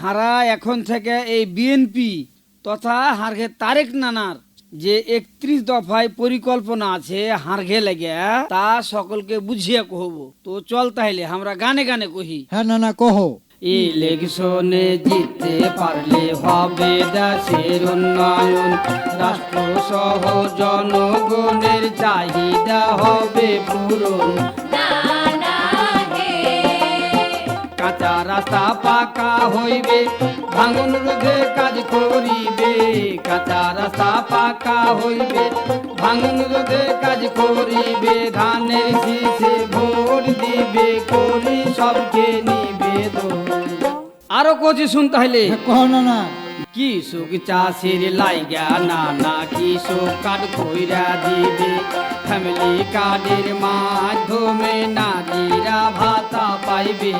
হারা এখন থেকে এই বিএনপি তথা হারঘে তারেক নানার যে একত্রিশ দফায় পরিকল্পনা আছে হারঘে লেগে তা সকলকে বুঝিয়ে কহব। তো চল তাইলে আমরা গানে গানে কহি। হ্যাঁ না না কহ। ইলেকশনে জিততে পারলে হবে দেশের উন্নয়ন। রাষ্ট্র সহ জনগণের চাহিদা হবে পূরণ। কাঁচা রাস্তা পাকা হইবে ভাঙন রোধে কাজ করিবে কাঁচা রাস্তা পাকা হইবে ভাঙন রোধে কাজ করিবে ধানের শীষে ভোট দিবে করি সবকে নিবেদন। আরও কচি শুনতে হইলে? কহ না না। কি সুখ চাষির লাইগা নানা কি সুখ কার্ড কইরা দিবে? ফ্যামিলি কার্ডের মাধ্যমে নারীরা ভাতা পাইবে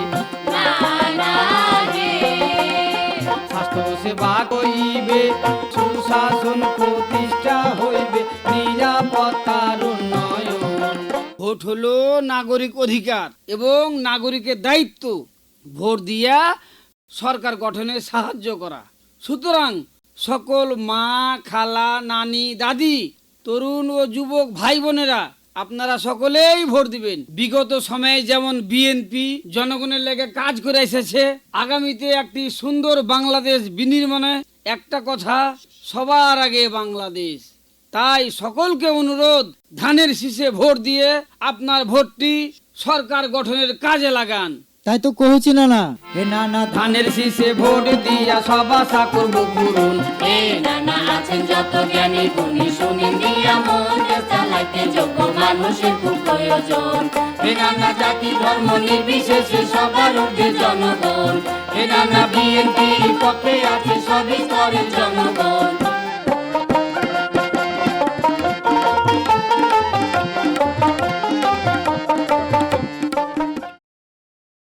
স্বাস্থ্য সেবা করিবে সুশাসন প্রতিষ্ঠা হইবে, নিরাপত্তার উন্নয়ন। ভোট হলো নাগরিক অধিকার এবং নাগরিকের দায়িত্ব। ভোট দিয়া সরকার গঠনে সাহায্য করা। সুতরাং সকল মা, খালা, নানি, দাদি, তরুণ ও যুবক ভাই বোনেরা আপনারা সকলেই ভোট দিবেন। বিগত সময়ে যেমন বিএনপি জনগণের লেগে কাজ করে এসেছে আগামীতে একটি সুন্দর বাংলাদেশ বিনির্মাণে একটা কথা সবার আগে বাংলাদেশ। তাই সকলকে অনুরোধ ধানের শীষে ভোট দিয়ে আপনার ভোটটি সরকার গঠনের কাজে লাগান। তাই তো কহছি না না। এ না না ধানের শীষে ভোট দিয়া সব আশা করব পূরণ। মানুষের খুব প্রয়োজন। এ নানা জাতি ধর্ম নির্বিশেষে সবার ঊর্ধ্বে জনগণ। এ নানা বিএনপির পক্ষে আছে সবই স্তরের জনগণ।